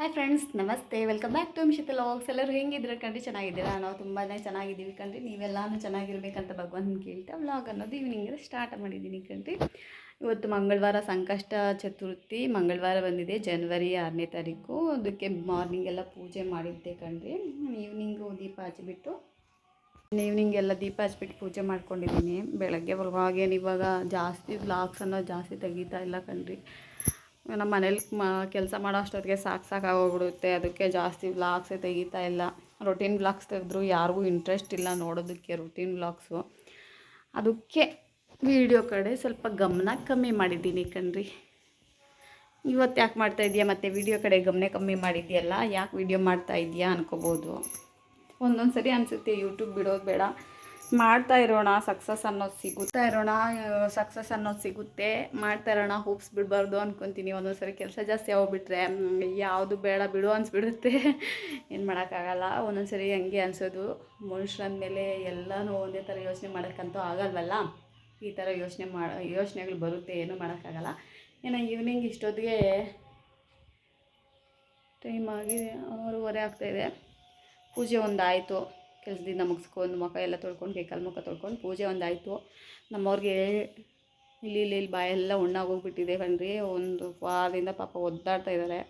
Hi friends ನಮಸ್ತೆ. Welcome back to Mishith logs ಎಲ್ಲರೂ ಹೆಂಗಿದ್ರೆ ಕಣ್ರಿ, ಚೆನ್ನಾಗಿದ್ದೀರಾ? ನಾವು ತುಂಬಾ ಚೆನ್ನಾಗಿದ್ದೀವಿ ಕಣ್ರಿ. ನೀವೆಲ್ಲಾನು ಚೆನ್ನಾಗಿರ್ಬೇಕಂತ ಭಗವಾನ್ ಕೇಳ್ತಾ ವ್ಲಾಗ್ ಅನ್ನೋದು ಈವ್ನಿಂಗ್ ಸ್ಟಾರ್ಟ್ ಮಾಡಿದ್ದೀನಿ ಕಣ್ರಿ. ಇವತ್ತು ಮಂಗಳವಾರ ಸಂಕಷ್ಟ ಚತುರ್ಥಿ. ಮಂಗಳವಾರ ಬಂದಿದೆ ಜನವರಿ ಆರನೇ ತಾರೀಕು. ಅದಕ್ಕೆ ಮಾರ್ನಿಂಗ್ ಎಲ್ಲ ಪೂಜೆ ಮಾಡಿದ್ದೆ ಕಣ್ರಿ. ಈವ್ನಿಂಗು ದೀಪ ಹಚ್ಚಿಬಿಟ್ಟು ಈವ್ನಿಂಗ್ ಎಲ್ಲ ದೀಪ ಹಚ್ಬಿಟ್ಟು ಪೂಜೆ ಮಾಡ್ಕೊಂಡಿದ್ದೀನಿ. ಬೆಳಗ್ಗೆ ಬರುವಾಗೇನು ಇವಾಗ ಜಾಸ್ತಿ ವ್ಲಾಗ್ಸ್ ಅನ್ನೋದು ಜಾಸ್ತಿ ತೆಗಿತಾ ಇಲ್ಲ ಕಣ್ರಿ. ನಮ್ಮ ಮನೇಲಿ ಮ ಕೆಲಸ ಮಾಡೋ ಅಷ್ಟೊತ್ತಿಗೆ ಸಾಕು ಸಾಕಾಗೋಗ್ಬಿಡುತ್ತೆ ಅದಕ್ಕೆ ಜಾಸ್ತಿ ವ್ಲಾಗ್ಸೇ ತೆಗಿತಾ ಇಲ್ಲ. ರೊಟೀನ್ ವ್ಲಾಗ್ಸ್ ತೆಗೆದ್ರು ಯಾರಿಗೂ ಇಂಟ್ರೆಸ್ಟ್ ಇಲ್ಲ ನೋಡೋದಕ್ಕೆ ರೊಟೀನ್ ವ್ಲಾಗ್ಸು ಅದಕ್ಕೆ ವಿಡಿಯೋ ಕಡೆ ಸ್ವಲ್ಪ ಗಮನ ಕಮ್ಮಿ ಮಾಡಿದ್ದೀನಿ ಕಣ್ರಿ. ಇವತ್ತು ಯಾಕೆ ಮಾಡ್ತಾ ಇದೆಯಾ ಮತ್ತು ವಿಡಿಯೋ ಕಡೆ ಗಮನ ಕಮ್ಮಿ ಮಾಡಿದ್ಯಲ್ಲ ಯಾಕೆ ವಿಡಿಯೋ ಮಾಡ್ತಾ ಇದೆಯಾ ಅನ್ಕೋಬೋದು. ಒಂದೊಂದು ಸರಿ ಅನಿಸುತ್ತೆ ಯೂಟ್ಯೂಬ್ ಬಿಡೋದು ಬೇಡ. ಮಾಡ್ತಾ ಇರೋಣ ಸಕ್ಸಸ್ ಅನ್ನೋದು ಸಿಗುತ್ತಾ ಇರೋಣ ಸಕ್ಸಸ್ ಅನ್ನೋದು ಸಿಗುತ್ತೆ. ಮಾಡ್ತಾ ಇರೋಣ ಹೋಪ್ಸ್ ಬಿಡಬಾರ್ದು ಅನ್ಕೊತೀನಿ ಒಂದೊಂದ್ಸರಿ ಕೆಲಸ ಜಾಸ್ತಿ ಹೋಗ್ಬಿಟ್ರೆ ಯಾವುದು ಬೇಡ ಬಿಡು ಅನ್ಸ್ಬಿಡುತ್ತೆ. ಏನು ಮಾಡೋಕ್ಕಾಗಲ್ಲ, ಒಂದೊಂದ್ಸರಿ ಹಂಗೆ ಅನಿಸೋದು. ಮನುಷ್ಯರಂದಮೇಲೆ ಎಲ್ಲನೂ ಒಂದೇ ಥರ ಯೋಚನೆ ಮಾಡೋಕ್ಕಂತೂ ಆಗಲ್ವಲ್ಲ? ಈ ಥರ ಯೋಚನೆ ಮಾಡ ಯೋಚನೆಗಳು ಬರುತ್ತೆ, ಏನೂ ಮಾಡೋಕ್ಕಾಗಲ್ಲ. ಏನೋ ಈವ್ನಿಂಗ್ ಇಷ್ಟೊತ್ತಿಗೆ ಟೈಮ್ ಆಗಿ ಆರೂವರೆ ಆಗ್ತಾಯಿದೆ ಪೂಜೆ ಒಂದು ಆಯಿತು ಕೆಲಸದಿಂದ ಮುಗಿಸ್ಕೊಂಡು ಮುಖ ಎಲ್ಲ ತೊಳ್ಕೊಂಡು ಕೈಕಾಲು ಮುಖ ತೊಳ್ಕೊಂಡು ಪೂಜೆ ಒಂದು ಆಯಿತು ನಮ್ಮವ್ರಿಗೆ ಇಲ್ಲಿ ಇಲ್ಲಿ ಇಲ್ಲಿ ಬಾಯೆಲ್ಲ ಉಣ್ಣಾಗೋಗ್ಬಿಟ್ಟಿದೆ ಕಣ್ರಿ. ಒಂದು ವಾರದಿಂದ ಪಾಪ ಒದ್ದಾಡ್ತಾ ಇದ್ದಾರೆ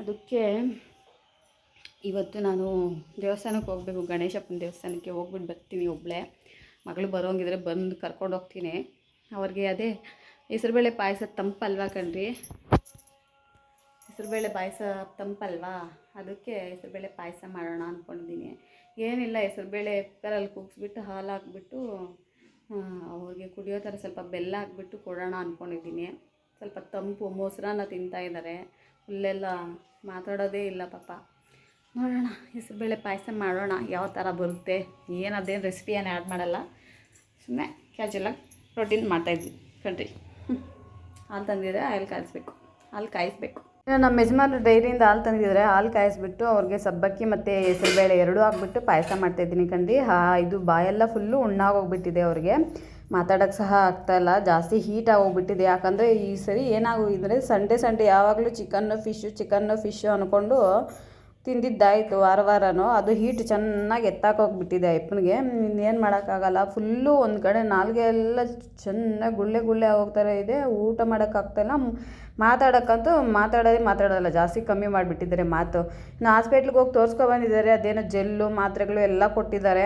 ಅದಕ್ಕೆ ಇವತ್ತು ನಾನು ದೇವಸ್ಥಾನಕ್ಕೆ ಹೋಗಬೇಕು. ಗಣೇಶಪ್ಪನ ದೇವಸ್ಥಾನಕ್ಕೆ ಹೋಗ್ಬಿಟ್ಟು ಬರ್ತೀನಿ ಒಬ್ಬಳೇ ಮಗಳು ಬರೋಂಗಿದ್ರೆ ಬಂದು ಕರ್ಕೊಂಡು ಹೋಗ್ತೀನಿ. ಅವ್ರಿಗೆ ಅದೇ ಹೆಸರುಬೇಳೆ ಪಾಯಸ ತಂಪಲ್ವಾ ಕಣ್ರಿ? ಹೆಸರುಬೇಳೆ ಪಾಯಸ ತಂಪಲ್ವಾ? ಅದಕ್ಕೆ ಹೆಸರುಬೇಳೆ ಪಾಯಸ ಮಾಡೋಣ ಅಂದ್ಕೊಂಡಿದ್ದೀನಿ ಏನಿಲ್ಲ ಹೆಸರುಬೇಳೆ ಕುಕ್ಕರಲ್ಲಿ ಕುಗ್ಸ್ಬಿಟ್ಟು ಹಾಲು ಹಾಕ್ಬಿಟ್ಟು ಅವ್ರಿಗೆ ಕುಡಿಯೋ ಥರ ಸ್ವಲ್ಪ ಬೆಲ್ಲ ಹಾಕ್ಬಿಟ್ಟು ಕೊಡೋಣ ಅಂದ್ಕೊಂಡಿದ್ದೀನಿ ಸ್ವಲ್ಪ ತಂಪು, ಮೊಸರನ್ನ ತಿಂತಾ ಇದ್ದಾರೆ. ಫುಲ್ಲೆಲ್ಲ ಮಾತಾಡೋದೇ ಇಲ್ಲ ಪಾಪ. ನೋಡೋಣ ಹೆಸರುಬೇಳೆ ಪಾಯಸ ಮಾಡೋಣ, ಯಾವ ಥರ ಬರುತ್ತೆ. ಏನದೇನು ಅದೇನು ರೆಸಿಪಿ ಏನು ಆ್ಯಡ್ ಮಾಡಲ್ಲ. ಸುಮ್ಮನೆ ಕ್ಯಾಜುವಲಾಗಿ ಪ್ರೋಟೀನ್ ಮಾಡ್ತಾಯಿದ್ವಿ ಕಣ್ರಿ. ಹಾಲು ತಂದಿದ್ರೆ ಹಾಲು ಕಾಯಿಸ್ಬೇಕು. ಹಾಲು ಕಾಯಿಸ್ಬೇಕು. ನಮ್ಮ ಯಜಮಾನ್ರು ಡೈರಿಯಿಂದ ಹಾಲು ತಂದಿದ್ರೆ ಹಾಲು ಕಾಯಿಸ್ಬಿಟ್ಟು ಅವ್ರಿಗೆ ಸಬ್ಬಕ್ಕಿ ಮತ್ತು ಹೆಸರುಬೇಳೆ ಎರಡೂ ಹಾಕ್ಬಿಟ್ಟು ಪಾಯಸ ಮಾಡ್ತಾಯಿದ್ದೀನಿ ಕಂಡಿ ಹಾ, ಇದು ಬಾಯೆಲ್ಲ ಫುಲ್ಲು ಉಣ್ಣಾಗೋಗ್ಬಿಟ್ಟಿದೆ ಅವ್ರಿಗೆ. ಮಾತಾಡೋಕ್ಕೆ ಸಹ ಆಗ್ತಾಯಿಲ್ಲ ಜಾಸ್ತಿ ಹೀಟ್ ಆಗೋಗ್ಬಿಟ್ಟಿದೆ. ಯಾಕಂದರೆ ಈ ಸರಿ ಏನಾಗೋಗಿದ್ರೆ ಸಂಡೇ ಸಂಡೇ ಯಾವಾಗಲೂ ಚಿಕನ್ನು ಫಿಶ್ಶು ಚಿಕನ್ನು ಫಿಶ್ಶು ಅಂದ್ಕೊಂಡು ತಿಂದಿದ್ದಾಯಿತು ವಾರ ವಾರನೂ. ಅದು ಹೀಟ್ ಚೆನ್ನಾಗಿ ಎತ್ತಾಕೋಗ್ಬಿಟ್ಟಿದೆ ಅಪ್ಪನಿಗೆ. ಇನ್ನೇನು ಮಾಡೋಕ್ಕಾಗಲ್ಲ. ಫುಲ್ಲು ಒಂದು ಕಡೆ ನಾಲ್ಗೆ ಎಲ್ಲ ಚೆನ್ನಾಗಿ ಗುಳ್ಳೆ ಗುಳ್ಳೆ ಹೋಗ್ತಾರೆ ಇದೆ. ಊಟ ಮಾಡೋಕ್ಕಾಗ್ತಾಯಿಲ್ಲ ಮಾತಾಡೋಕ್ಕಂತೂ ಮಾತಾಡೋದೇ ಮಾತಾಡೋಲ್ಲ. ಜಾಸ್ತಿ ಕಮ್ಮಿ ಮಾಡಿಬಿಟ್ಟಿದ್ದಾರೆ ಮಾತು. ಇನ್ನು ಹಾಸ್ಪಿಟ್ಲಿಗೆ ಹೋಗಿ ತೋರಿಸ್ಕೊ ಬಂದಿದ್ದಾರೆ. ಅದೇನೋ ಜೆಲ್ಲು, ಮಾತ್ರೆಗಳು ಎಲ್ಲ ಕೊಟ್ಟಿದ್ದಾರೆ.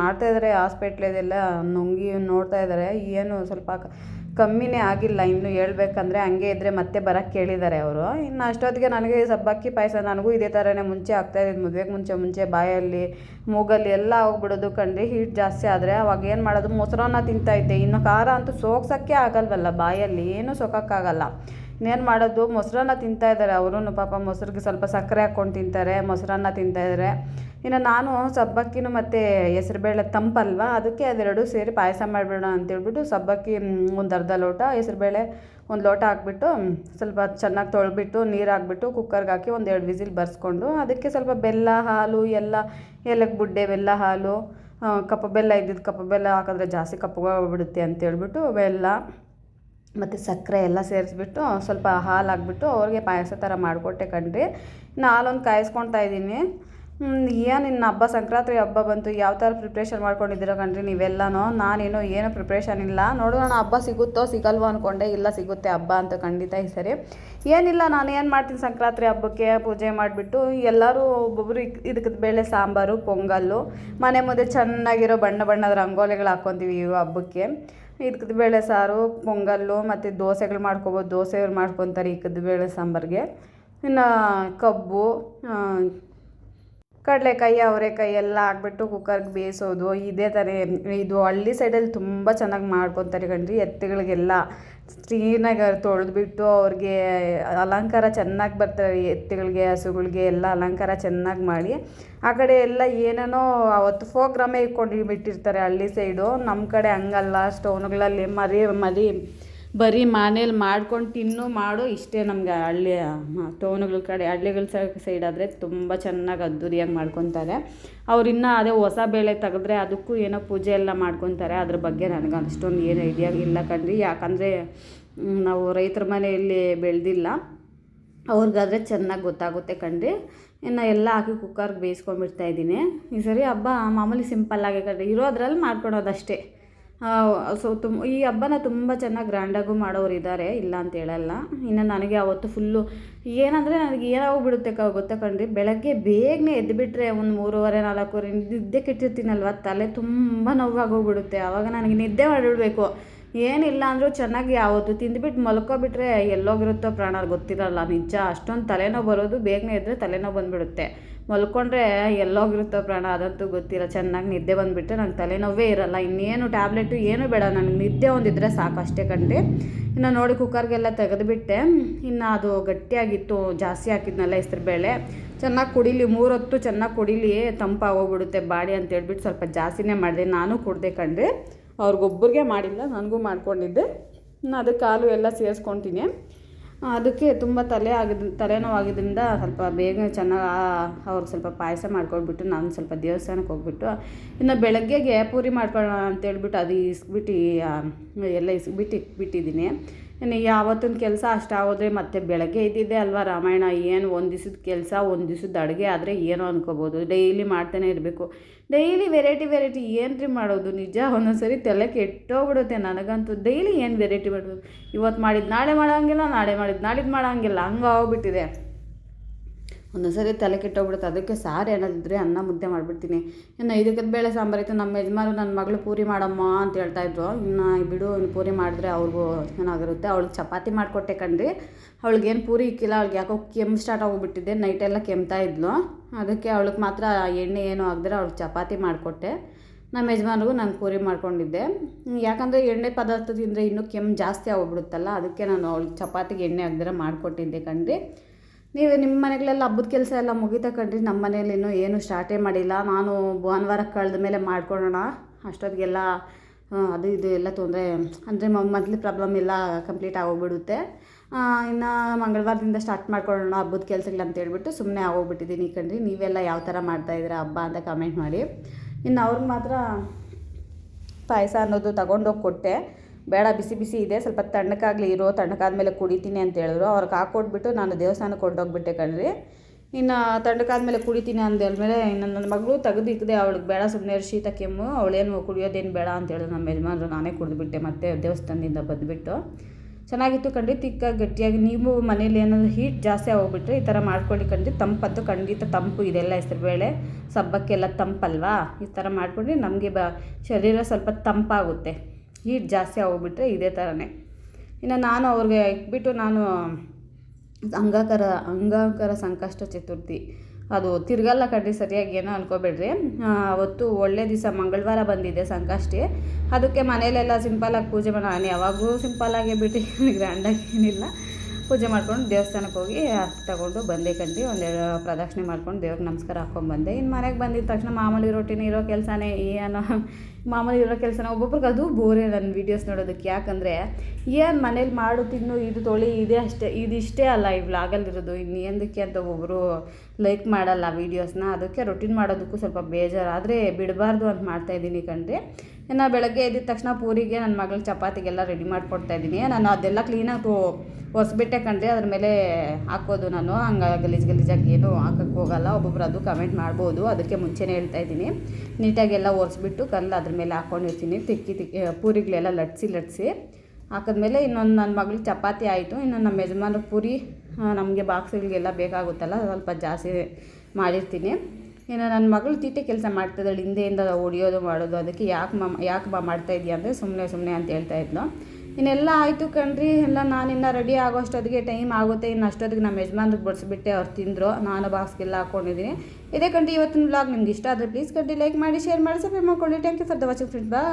ಮಾಡ್ತಾಯಿದ್ದಾರೆ ಹಾಸ್ಪಿಟ್ಲಿದೆಲ್ಲ ನುಂಗಿ ನೋಡ್ತಾ ಇದ್ದಾರೆ. ಏನು ಸ್ವಲ್ಪ ಕಮ್ಮಿನೇ ಆಗಿಲ್ಲ, ಇನ್ನು ಹೇಳ್ಬೇಕಂದ್ರೆ ಹಂಗೆ ಇದ್ದರೆ ಮತ್ತೆ ಬರೋಕ್ಕೆ ಕೇಳಿದ್ದಾರೆ ಅವರು. ಇನ್ನು ಅಷ್ಟೊತ್ತಿಗೆ ನನಗೆ ಸಬ್ಬಕ್ಕಿ ಪಾಯಸ ನನಗೂ ಇದೇ ಥರನೇ ಮುಂಚೆ ಆಗ್ತಾಯಿದ್ದು ಮದುವೆಗೆ ಮುಂಚೆ ಮುಂಚೆ ಬಾಯಲ್ಲಿ, ಮೂಗಲ್ಲಿ ಎಲ್ಲ ಹೋಗ್ಬಿಡೋದು ಕಂಡ್ರೆ ಹೀಟ್ ಜಾಸ್ತಿ ಆದರೆ ಅವಾಗ ಏನು ಮಾಡೋದು? ಮೊಸರನ್ನ ತಿಂತಾಯಿದ್ದೆ ಇನ್ನು ಖಾರ ಅಂತೂ ಸೋಗ್ಸೋಕ್ಕೆ ಆಗಲ್ವಲ್ಲ, ಬಾಯಲ್ಲಿ ಏನೂ ಸೋಕೋಕ್ಕಾಗಲ್ಲ. ಇನ್ನೇನು ಮಾಡೋದು? ಮೊಸರನ್ನ ತಿಂತಾ ಇದ್ದಾರೆ. ಅವರು ಪಾಪ ಮೊಸರಿಗೆ ಸ್ವಲ್ಪ ಸಕ್ಕರೆ ಹಾಕ್ಕೊಂಡು ತಿಂತಾರೆ, ಮೊಸರನ್ನ ತಿಂತಾಯಿದ್ದಾರೆ ಇನ್ನು ನಾನು ಸಬ್ಬಕ್ಕಿನೂ ಮತ್ತು ಹೆಸ್ರುಬೇಳೆ ತಂಪಲ್ವ? ಅದಕ್ಕೆ ಅದೆರಡು ಸೇರಿ ಪಾಯಸ ಮಾಡಿಬಿಡೋಣ ಅಂತೇಳ್ಬಿಟ್ಟು ಸಬ್ಬಕ್ಕಿ ಒಂದು ಅರ್ಧ ಲೋಟ ಹೆಸ್ರುಬೇಳೆ ಒಂದು ಲೋಟ ಹಾಕ್ಬಿಟ್ಟು ಸ್ವಲ್ಪ ಚೆನ್ನಾಗಿ ತೊಳೆದ್ಬಿಟ್ಟು ನೀರು ಹಾಕ್ಬಿಟ್ಟು ಕುಕ್ಕರ್ಗೆ ಹಾಕಿ ಒಂದು ಎರಡು ವಿಸಿಲ್ ಬರ್ಸ್ಕೊಂಡು, ಅದಕ್ಕೆ ಸ್ವಲ್ಪ ಬೆಲ್ಲ, ಹಾಲು, ಎಲ್ಲ ಏಲಕ್ಕಿ ಬುಡ್ಡೆ, ಬೆಲ್ಲ, ಹಾಲು ಕಪ್ಪು ಬೆಲ್ಲ ಇದ್ದಿದ್ದು ಕಪ್ಪು ಬೆಲ್ಲ ಹಾಕಿದ್ರೆ ಜಾಸ್ತಿ ಕಪ್ಪಗೋಗ್ಬಿಡುತ್ತೆ ಅಂತೇಳ್ಬಿಟ್ಟು ಬೆಲ್ಲ ಮತ್ತು ಸಕ್ಕರೆ ಎಲ್ಲ ಸೇರಿಸ್ಬಿಟ್ಟು ಸ್ವಲ್ಪ ಹಾಲು ಹಾಕ್ಬಿಟ್ಟು ಅವ್ರಿಗೆ ಪಾಯಸ ಥರ ಮಾಡಿಕೊಟ್ಟೆ ಕಣ್ರಿ. ನಾನು ಹಾಲೊಂದು ಕಾಯಿಸ್ಕೊಳ್ತಾ ಇದ್ದೀನಿ. ಏನು ಇನ್ನು ಹಬ್ಬ, ಸಂಕ್ರಾಂತಿ ಹಬ್ಬ ಬಂತು? ಯಾವ ಥರ ಪ್ರಿಪ್ರೇಷನ್ ಮಾಡ್ಕೊಂಡಿದ್ದೀರ ಕಣ್ರಿ ನೀವೆಲ್ಲನೂ? ನಾನೇನು ಏನು ಪ್ರಿಪ್ರೇಷನ್ ಇಲ್ಲ. ನೋಡೋಣ ಹಬ್ಬ ಸಿಗುತ್ತೋ ಸಿಗಲ್ವೋ ಅಂದ್ಕೊಂಡೆ ಇಲ್ಲ ಸಿಗುತ್ತೆ ಹಬ್ಬ ಅಂತ ಖಂಡಿತ ಈ ಸರಿ. ಏನಿಲ್ಲ, ನಾನು ಏನು ಮಾಡ್ತೀನಿ ಸಂಕ್ರಾಂತಿ ಹಬ್ಬಕ್ಕೆ ಪೂಜೆ ಮಾಡಿಬಿಟ್ಟು, ಎಲ್ಲರೂ ಒಬ್ಬೊಬ್ಬರು ಇದಕ್ಕೆ ಬೇಳೆ ಸಾಂಬಾರು, ಪೊಂಗಲ್ಲು, ಮನೆ ಮುಂದೆ ಚೆನ್ನಾಗಿರೋ ಬಣ್ಣ ಬಣ್ಣದ ರಂಗೋಲಿಗಳು ಹಾಕ್ಕೊತೀವಿ ಈ ಹಬ್ಬಕ್ಕೆ. ಇದಕ್ಕದ ಬೇಳೆ ಸಾರು, ಪೊಂಗಲ್ಲು, ಮತ್ತು ದೋಸೆಗಳು ಮಾಡ್ಕೊಬೋದು. ದೋಸೆಗಳು ಮಾಡ್ಕೊತಾರೆ ಇಕ್ಕದ ಬೇಳೆ ಸಾಂಬಾರಿಗೆ. ಇನ್ನು ಕಬ್ಬು ಕಡಲೆಕಾಯಿ, ಅವರೆಕಾಯಿ ಎಲ್ಲ ಹಾಕ್ಬಿಟ್ಟು ಕುಕ್ಕರ್ಗೆ ಬೇಯಿಸೋದು, ಇದೇ ಥರ ಇದು ಹಳ್ಳಿ ಸೈಡಲ್ಲಿ ತುಂಬ ಚೆನ್ನಾಗಿ ಮಾಡ್ಕೊತಾರೆ ಕಣ್ರಿ ಎತ್ತುಗಳಿಗೆಲ್ಲ. ಕ್ಲೀನಾಗಿ ತೊಳೆದ್ಬಿಟ್ಟು ಅವ್ರಿಗೆ ಅಲಂಕಾರ ಚೆನ್ನಾಗಿ ಬರ್ತಾರೆ ಎತ್ತುಗಳಿಗೆ, ಹಸುಗಳಿಗೆ ಎಲ್ಲ ಅಲಂಕಾರ ಚೆನ್ನಾಗಿ ಮಾಡಿ. ಆ ಕಡೆ ಎಲ್ಲ ಏನೇನೋ ಅವತ್ತು ಫೋಗ್ರಾಮೇ ಇಟ್ಕೊಂಡು ಬಿಟ್ಟಿರ್ತಾರೆ ಹಳ್ಳಿ ಸೈಡು ನಮ್ಮ ಕಡೆ ಹಂಗಲ್ಲ ಸ್ಟೋನ್ಗಳಲ್ಲಿ ಮರಿ ಮರಿ ಬರೀ ಮನೇಲಿ ಮಾಡ್ಕೊಂಡು ತಿನ್ನು, ಮಾಡು, ಇಷ್ಟೇ ನಮಗೆ ಹಳ್ಳಿ ಟೌನುಗಳ ಕಡೆ, ಹಳ್ಳಿಗಳ ಸೈಡ್ ಆದರೆ ತುಂಬ ಚೆನ್ನಾಗಿ ಅದ್ದೂರಿಯಾಗಿ ಮಾಡ್ಕೊತಾರೆ. ಅವ್ರು ಇನ್ನೂ ಅದೇ ಹೊಸ ಬೇಳೆ ತೆಗೆದ್ರೆ ಅದಕ್ಕೂ ಏನೋ ಪೂಜೆ ಎಲ್ಲ ಮಾಡ್ಕೊತಾರೆ. ಅದ್ರ ಬಗ್ಗೆ ನನಗೆ ಅಷ್ಟೊಂದು ಏನು ಐಡಿಯಾ ಇಲ್ಲ ಕಣ್ರಿ. ಯಾಕಂದರೆ ನಾವು ರೈತರ ಮನೆಯಲ್ಲಿ ಬೆಳೆದಿಲ್ಲ. ಅವ್ರಿಗಾದ್ರೆ ಚೆನ್ನಾಗಿ ಗೊತ್ತಾಗುತ್ತೆ ಕಣ್ರಿ. ಇನ್ನು ಎಲ್ಲ ಹಾಕಿ ಕುಕ್ಕರ್ಗೆ ಬೇಯಿಸ್ಕೊಂಡ್ಬಿಡ್ತಾ ಇದ್ದೀನಿ. ಈ ಸರಿ ಹಬ್ಬ ಮಾಮೂಲಿ ಸಿಂಪಲ್ಲಾಗಿ ಕಣ್ರಿ. ಇರೋದ್ರಲ್ಲಿ ಮಾಡ್ಕೊಳೋದಷ್ಟೇ. ಸೊ ತುಂಬ ಈ ಹಬ್ಬನ ತುಂಬ ಚೆನ್ನಾಗಿ ಗ್ರ್ಯಾಂಡಾಗೂ ಮಾಡೋರು ಇದ್ದಾರೆ ಇಲ್ಲ ಅಂತ ಹೇಳಲ್ಲ. ಇನ್ನು ನನಗೆ ಅವತ್ತು ಫುಲ್ಲು ಏನಂದರೆ ನನಗೆ ಏನಾಗೋಗ್ಬಿಡುತ್ತೆ ಕ, ಗೊತ್ತಾ ಕಣ್ರಿ? ಬೆಳಗ್ಗೆ ಬೇಗನೆ ಎದ್ದುಬಿಟ್ರೆ ಒಂದು ಮೂರುವರೆ, ನಾಲ್ಕೂವರೆ, ನಿದ್ದೆ ಕೆಟ್ಟಿರ್ತೀನಲ್ವ? ತಲೆ ತುಂಬ ನೋವಾಗೋಗ್ಬಿಡುತ್ತೆ ಆವಾಗ ನನಗೆ ನಿದ್ದೆ ಮಾಡಿಬಿಡ್ಬೇಕು. ಏನಿಲ್ಲ ಅಂದರೂ ಚೆನ್ನಾಗಿ ಯಾವತ್ತು ತಿಂದುಬಿಟ್ಟು ಮಲ್ಕೊಬಿಟ್ರೆ ಎಲ್ಲೋಗಿರುತ್ತೋ ಪ್ರಾಣ ಗೊತ್ತಿರಲ್ಲ. ನಿಜ, ಅಷ್ಟೊಂದು ತಲೆನೋವು ಬರೋದು ಬೇಗನೆ ಇದ್ದರೆ ತಲೆನೋವು ಬಂದುಬಿಡುತ್ತೆ. ಮಲ್ಕೊಂಡ್ರೆ ಎಲ್ಲೋಗಿರುತ್ತೋ ಪ್ರಾಣ, ಅದಂತೂ ಗೊತ್ತಿಲ್ಲ. ಚೆನ್ನಾಗಿ ನಿದ್ದೆ ಬಂದುಬಿಟ್ರೆ ನಂಗೆ ತಲೆನೋವೇ ಇರಲ್ಲ. ಇನ್ನೇನು ಟ್ಯಾಬ್ಲೆಟು ಏನೂ ಬೇಡ. ನನಗೆ ನಿದ್ದೆ ಒಂದಿದ್ರೆ ಸಾಕು ಅಷ್ಟೇ ಕಂಡು ಇನ್ನು ನೋಡಿ ಕುಕ್ಕರ್ಗೆಲ್ಲ ತೆಗೆದುಬಿಟ್ಟೆ. ಇನ್ನು ಅದು ಗಟ್ಟಿಯಾಗಿತ್ತು, ಜಾಸ್ತಿ ಹಾಕಿದ್ನಲ್ಲ ಹೆಸ್ರು ಬೇಳೆ. ಚೆನ್ನಾಗಿ ಕುಡಿಲಿ, ಮೂರೊತ್ತು ಚೆನ್ನಾಗಿ ಕುಡೀಲಿ ತಂಪಾಗೋಗ್ಬಿಡುತ್ತೆ ಬಾಡಿ ಅಂತ ಹೇಳ್ಬಿಟ್ಟು ಸ್ವಲ್ಪ ಜಾಸ್ತಿನೇ ಮಾಡಿದೆ. ನಾನು ಕುಡ್ದೆ ಕಂಡ್ರೆ. ಅವ್ರಿಗೊಬ್ಬರಿಗೆ ಮಾಡಿಲ್ಲ, ನನಗೂ ಮಾಡ್ಕೊಂಡಿದ್ದೆ. ಇನ್ನು ಅದಕ್ಕೆ ಹಾಲು ಎಲ್ಲ ಸೇರಿಸ್ಕೊತೀನಿ. ಅದಕ್ಕೆ ತುಂಬ ತಲೆ ಆಗಿದ್ ತಲೆನೋವಾಗಿದ್ದರಿಂದ ಸ್ವಲ್ಪ ಬೇಗ ಚೆನ್ನಾಗಿ ಅವ್ರಿಗೆ ಸ್ವಲ್ಪ ಪಾಯಸ ಮಾಡ್ಕೊಟ್ಬಿಟ್ಟು ನಾನು ಸ್ವಲ್ಪ ದೇವಸ್ಥಾನಕ್ಕೆ ಹೋಗ್ಬಿಟ್ಟು, ಇನ್ನು ಬೆಳಗ್ಗೆಗೆ ಪೂರಿ ಮಾಡ್ಕೊಳ್ಳೋಣ ಅಂತೇಳ್ಬಿಟ್ಟು ಅದು ಇಸ್ಬಿಟ್ಟು ಎಲ್ಲ ಇಸ್ಬಿಟ್ಟು ಇಟ್ಬಿಟ್ಟಿದ್ದೀನಿ. ಇನ್ನು ಯಾವತ್ತಿನ ಕೆಲಸ ಅಷ್ಟಾಗೋದ್ರೆ ಮತ್ತೆ ಬೆಳಗ್ಗೆ ಇದ್ದಿದ್ದೆ ಅಲ್ವಾ ರಾಮಾಯಣ? ಏನು ಒಂದು ದಿವ್ಸದ ಕೆಲಸ ಒಂದು ದಿವ್ಸದ ಅಡುಗೆ ಆದರೆ ಏನೋ ಅನ್ಕೋಬೋದು. ಡೈಲಿ ಮಾಡ್ತಾನೆ ಇರಬೇಕು. ಡೈಲಿ ವೆರೈಟಿ ವೆರೈಟಿ ಏನು ರೀ ಮಾಡೋದು? ನಿಜ ಒಂದೊಂದ್ಸರಿ ತಲೆ ಕೆಟ್ಟೋಗ್ಬಿಡುತ್ತೆ ನನಗಂತೂ. ಡೈಲಿ ಏನು ವೆರೈಟಿ ಮಾಡೋದು ಇವತ್ತು ಮಾಡಿದ್ದು ನಾಳೆ ಮಾಡೋಂಗಿಲ್ಲ, ನಾಳೆ ಮಾಡಿದ್ದು ನಾಳಿದ್ದು ಮಾಡೋಂಗಿಲ್ಲ. ಹಂಗೆ ಹೋಗ್ಬಿಟ್ಟಿದೆ ಒಂದೊಂದು ಸರಿ ತಲೆ ಕೆಟ್ಟೋಗ್ಬಿಡುತ್ತೆ. ಅದಕ್ಕೆ ಸಾರು ಏನಾದಿದ್ರೆ ಅನ್ನ ಮುದ್ದೆ ಮಾಡಿಬಿಡ್ತೀನಿ. ಇನ್ನು ಇದಕ್ಕದ ಬೇಳೆ ಸಾಂಬಾರು ಇತ್ತು ನಮ್ಮ ಯಜಮಾನ್ರು ನನ್ನ ಮಗಳು ಪೂರಿ ಮಾಡಮ್ಮ ಅಂತ ಹೇಳ್ತಾಯಿದ್ರು ಇನ್ನು ಬಿಡು, ಇನ್ನು ಪೂರಿ ಮಾಡಿದ್ರೆ ಅವ್ರಿಗೂ ಚೆನ್ನಾಗಿರುತ್ತೆ. ಅವಳಿಗೆ ಚಪಾತಿ ಮಾಡಿಕೊಟ್ಟೆ ಕಣ್ರಿ. ಅವಳಿಗೇನು ಪೂರಿ ಇಕ್ಕಿಲ್ಲ. ಅವ್ಳಿಗೆ ಯಾಕೋ ಕೆಮ್ಮು ಸ್ಟಾರ್ಟ್ ಆಗೋಗ್ಬಿಟ್ಟಿದ್ದೆ ನೈಟೆಲ್ಲ ಕೆಮ್ತಾ ಇದ್ಲು. ಅದಕ್ಕೆ ಅವಳಿಗೆ ಮಾತ್ರ ಎಣ್ಣೆ ಏನು ಆಗದ್ರೆ ಅವಳಿಗೆ ಚಪಾತಿ ಮಾಡಿಕೊಟ್ಟೆ. ನಮ್ಮ ಯಜಮಾನ್ರಿಗೂ ನಾನು ಪೂರಿ ಮಾಡ್ಕೊಂಡಿದ್ದೆ. ಯಾಕಂದರೆ ಎಣ್ಣೆ ಪದಾರ್ಥ ತಿಂದರೆ ಇನ್ನೂ ಕೆಮ್ಮು ಜಾಸ್ತಿ ಆಗೋಗ್ಬಿಡುತ್ತಲ್ಲ. ಅದಕ್ಕೆ ನಾನು ಅವಳಿಗೆ ಚಪಾತಿಗೆ ಎಣ್ಣೆ ಹಾಕ್ದಿರ ಮಾಡಿಕೊಟ್ಟಿದ್ದೆ ಕಣ್ರಿ. ನೀವು ನಿಮ್ಮ ಮನೆಗಳೆಲ್ಲ ಹಬ್ಬದ ಕೆಲಸ ಎಲ್ಲ ಮುಗಿತಾ ಕಣ್ರಿ, ನಮ್ಮ ಮನೇಲಿ ಇನ್ನೂ ಏನೂ ಸ್ಟಾರ್ಟೇ ಮಾಡಿಲ್ಲ. ನಾನು ಭಾನುವಾರ ಕಳೆದ ಮೇಲೆ ಮಾಡ್ಕೊಳ್ಳೋಣ ಅಷ್ಟೊತ್ತಿಗೆಲ್ಲ ಅದು ಇದು ಎಲ್ಲ ತೊಂದರೆ, ಅಂದರೆ ಮಂತ್ಲಿ ಪ್ರಾಬ್ಲಮ್ ಎಲ್ಲ ಕಂಪ್ಲೀಟ್ ಆಗೋಗ್ಬಿಡುತ್ತೆ. ಇನ್ನು ಮಂಗಳವಾರದಿಂದ ಸ್ಟಾರ್ಟ್ ಮಾಡ್ಕೊಳ್ಳೋಣ ಹಬ್ಬದ ಕೆಲಸಗಳು ಅಂತ ಹೇಳ್ಬಿಟ್ಟು ಸುಮ್ಮನೆ ಆಗೋಗ್ಬಿಟ್ಟಿದ್ದೀನಿ ಕಣ್ರಿ. ನೀವೆಲ್ಲ ಯಾವ ಥರ ಮಾಡ್ತಾಯಿದ್ದೀರಾ ಹಬ್ಬ ಅಂತ ಕಮೆಂಟ್ ಮಾಡಿ. ಇನ್ನು ಅವ್ರಿಗೆ ಮಾತ್ರ ಪಾಯಸ ಅನ್ನೋದು ತಗೊಂಡೋಗಿ ಕೊಟ್ಟೆ. ಬೇಡ, ಬಿಸಿ ಬಿಸಿ ಇದೆ, ಸ್ವಲ್ಪ ತಣ್ಣಕ್ಕಾಗಲಿ ಇರೋ ತಣ್ಣಕ್ಕಾದ್ಮೇಲೆ ಕುಡಿತೀನಿ ಅಂತ ಹೇಳಿದ್ರು. ಅವ್ರಿಗೆ ಹಾಕ್ಕೊಟ್ಬಿಟ್ಟು ನಾನು ದೇವಸ್ಥಾನಕ್ಕೆ ಕೊಂಡೋಗ್ಬಿಟ್ಟೆ ಕಣ್ರಿ. ಇನ್ನು ತಣ್ಣಕ್ಕಾದ್ಮೇಲೆ ಕುಡಿತೀನಿ ಅಂದೇಳ್ಮೇಲೆ ಇನ್ನು ನನ್ನ ಮಗಳು ತೆಗೆದು ಇಕ್ಕದೆ ಅವಳಿಗೆ ಬೇಡ ಸುಮ್ಮನೆ ಶೀತ, ಕೆಮ್ಮು, ಅವಳೇನು ಕುಡಿಯೋದೇನು ಬೇಡ ಅಂತ ಹೇಳಿದ್ರು ನಮ್ಮ ಯಜಮಾನರು. ನಾನೇ ಕುಡಿದ್ಬಿಟ್ಟೆ, ಮತ್ತೆ ದೇವಸ್ಥಾನದಿಂದ ಬಂದುಬಿಟ್ಟು. ಚೆನ್ನಾಗಿತ್ತು ಕಂಡು ತಿಕ್ಕಾಗಿ, ಗಟ್ಟಿಯಾಗಿ. ನೀವು ಮನೇಲಿ ಏನಾದರೂ ಹೀಟ್ ಜಾಸ್ತಿ ಆಗೋಗ್ಬಿಟ್ರೆ ಈ ಥರ ಮಾಡ್ಕೊಳ್ಳಿ ಕಂಡು ತಂಪತ್ತು ಖಂಡಿತ ತಂಪು ಇದೆಲ್ಲ ಬೇಳೆ, ಸಬ್ಬಕ್ಕೆಲ್ಲ ತಂಪಲ್ವಾ? ಈ ಥರ ಮಾಡ್ಕೊಂಡ್ರೆ ನಮಗೆ ಬ, ಶರೀರ ಸ್ವಲ್ಪ ತಂಪಾಗುತ್ತೆ. ಹೀಟ್ ಜಾಸ್ತಿ ಆಗೋಗ್ಬಿಟ್ರೆ ಇದೇ ಥರನೇ. ಇನ್ನು ನಾನು ಅವ್ರಿಗೆ ಇಟ್ಬಿಟ್ಟು ನಾನು ಅಂಗಾಕರ ಅಂಗಾಕರ ಸಂಕಷ್ಟ ಚತುರ್ಥಿ. ಅದು ತಿರ್ಗಲ್ಲ ಕಡ್ರಿ ಸರಿಯಾಗಿ ಏನೋ ಅನ್ಕೋಬೇಡ್ರಿ. ಅವತ್ತು ಒಳ್ಳೆ ದಿವಸ ಮಂಗಳವಾರ ಬಂದಿದೆ ಸಂಕಷ್ಟಿ. ಅದಕ್ಕೆ ಮನೇಲೆಲ್ಲ ಸಿಂಪಲಾಗಿ ಪೂಜೆ ಮಾಡಿ, ನಾನು ಯಾವಾಗಲೂ ಸಿಂಪಲ್ಲಾಗೇ ಬಿಟ್ಟು ಗ್ರ್ಯಾಂಡಾಗಿ ಏನಿಲ್ಲ. ಪೂಜೆ ಮಾಡ್ಕೊಂಡು ದೇವಸ್ಥಾನಕ್ಕೆ ಹೋಗಿ ತಗೊಂಡು ಬಂದೆ ಕಂಡು ಒಂದೆರಡು ಪ್ರದಕ್ಷಿಣೆ ಮಾಡ್ಕೊಂಡು ದೇವ್ರಿಗೆ ನಮಸ್ಕಾರ ಹಾಕ್ಕೊಂಡು ಬಂದೆ. ಇನ್ನು ಮನೆಗೆ ಬಂದಿದ್ದ ತಕ್ಷಣ ಮಾಮೂಲಿ ರೊಟ್ಟಿನ ಇರೋ ಕೆಲಸನೇ ಏನೋ ಮಾಮೂಲಿ ಇರೋ ಕೆಲಸನ ಒಬ್ಬೊಬ್ರಿಗೆ ಅದು ಬೋರೇ ನನ್ನ ವೀಡಿಯೋಸ್ ನೋಡೋದಕ್ಕೆ. ಯಾಕಂದರೆ ಏನು ಮನೇಲಿ ಮಾಡು, ತಿನ್ನು, ಇದು ತೊಳಿ, ಇದೇ ಅಷ್ಟೇ. ಇದಿಷ್ಟೇ ಅಲ್ಲ ಈ ವ್ಲಾಗಲ್ಲಿರೋದು ಇನ್ನೇಂದಕ್ಕೆ ಅಂತ ಒಬ್ಬರು ಲೈಕ್ ಮಾಡಲ್ಲ ವೀಡಿಯೋಸ್ನ ಅದಕ್ಕೆ ರೊಟೀನ್ ಮಾಡೋದಕ್ಕೂ ಸ್ವಲ್ಪ ಬೇಜಾರು. ಆದರೆ ಬಿಡಬಾರ್ದು ಅಂತ ಮಾಡ್ತಾ ಇದ್ದೀನಿ ಕಣ್ರಿ. ಇನ್ನು ಬೆಳಗ್ಗೆ ಎದ್ದಿದ ತಕ್ಷಣ ಪೂರಿಗೆ ನನ್ನ ಮಗಳ ಚಪಾತಿಗೆಲ್ಲ ರೆಡಿ ಮಾಡಿಕೊಡ್ತಾಯಿದ್ದೀನಿ ನಾನು ಅದೆಲ್ಲ ಕ್ಲೀನಾಗಿ ಹೊಸ್ಬಿಟ್ಟೆ ಕಂಡ್ರೆ ಅದ್ರ ಮೇಲೆ ಹಾಕೋದು ನಾನು. ಹಂಗೆ ಗಲೀಜು ಗಲೀಜಾಗಿ ಏನು ಹಾಕಕ್ಕೆ ಹೋಗಲ್ಲ. ಒಬ್ಬೊಬ್ರು ಅದು ಕಮೆಂಟ್ ಮಾಡ್ಬೋದು. ಅದಕ್ಕೆ ಮುಂಚೆನೇ ಹೇಳ್ತಾ ಇದ್ದೀನಿ. ನೀಟಾಗೆಲ್ಲ ಒರೆಸ್ಬಿಟ್ಟು ಕಲ್ಲು ಅದ್ರ ಮೇಲೆ ಹಾಕ್ಕೊಂಡಿರ್ತೀನಿ ತಿಕ್ಕಿ ತಿಕ್ಕಿ ಪೂರಿಗಳೆಲ್ಲ ಲಟ್ಸಿ ಲಟ್ಸಿ. ಹಾಕಿದ್ಮೇಲೆ ಇನ್ನೊಂದು ನನ್ನ ಮಗಳು ಚಪಾತಿ ಆಯಿತು. ಇನ್ನು ನಮ್ಮ ಯಜಮಾನ ಪೂರಿ ನಮಗೆ ಬಾಕ್ಸ್ಗಳಿಗೆಲ್ಲ ಬೇಕಾಗುತ್ತಲ್ಲ ಸ್ವಲ್ಪ ಜಾಸ್ತಿ ಮಾಡಿರ್ತೀನಿ. ಇನ್ನು ನನ್ನ ಮಗಳು ತೀಟೆ ಕೆಲಸ ಮಾಡ್ತಿದ್ದಾಳೆ, ಹಿಂದೆಯಿಂದ ಹೊಡಿಯೋದು ಮಾಡೋದು, ಅದಕ್ಕೆ ಯಾಕೆ ಮಾ, ಯಾಕೆ ಬಾ ಮಾಡ್ತಾಯಿದ್ಯಾ ಅಂದರೆ ಸುಮ್ಮನೆ ಸುಮ್ಮನೆ ಅಂತ ಹೇಳ್ತಾ ಇದ್ಲು. ಇನ್ನೆಲ್ಲ ಆಯಿತು ಕಣ್ರಿ, ಎಲ್ಲ ನಾನು ಇನ್ನೂ ರೆಡಿ ಆಗೋ ಅಷ್ಟೊತ್ತಿಗೆ ಟೈಮ್ ಆಗುತ್ತೆ. ಇನ್ನು ಅಷ್ಟೊತ್ತಿಗೆ ನಮ್ಮ ಯಜಮಾನ್ರಿಗೆ ಬಡಿಸ್ಬಿಟ್ಟೆ, ಅವ್ರು ತಿಂದರು. ನಾನು ಬಾಕ್ಸ್ಗೆಲ್ಲ ಹಾಕೊಂಡಿದ್ದೀನಿ. ಇದೇ ಕಂಡು ಇವತ್ತಿನ ಬ್ಲಾಗ್ ನಿಮ್ಗೆ ಇಷ್ಟ ಆದರೆ ಪ್ಲೀಸ್ ಕಂಡು ಲೈಕ್ ಮಾಡಿ ಶೇರ್ ಮಾಡಿ ಸಬ್ಸ್ಕ್ರೈಬ್ ಮಾಡ್ಕೊಳ್ಳಿ. Thank you for the watching friend bye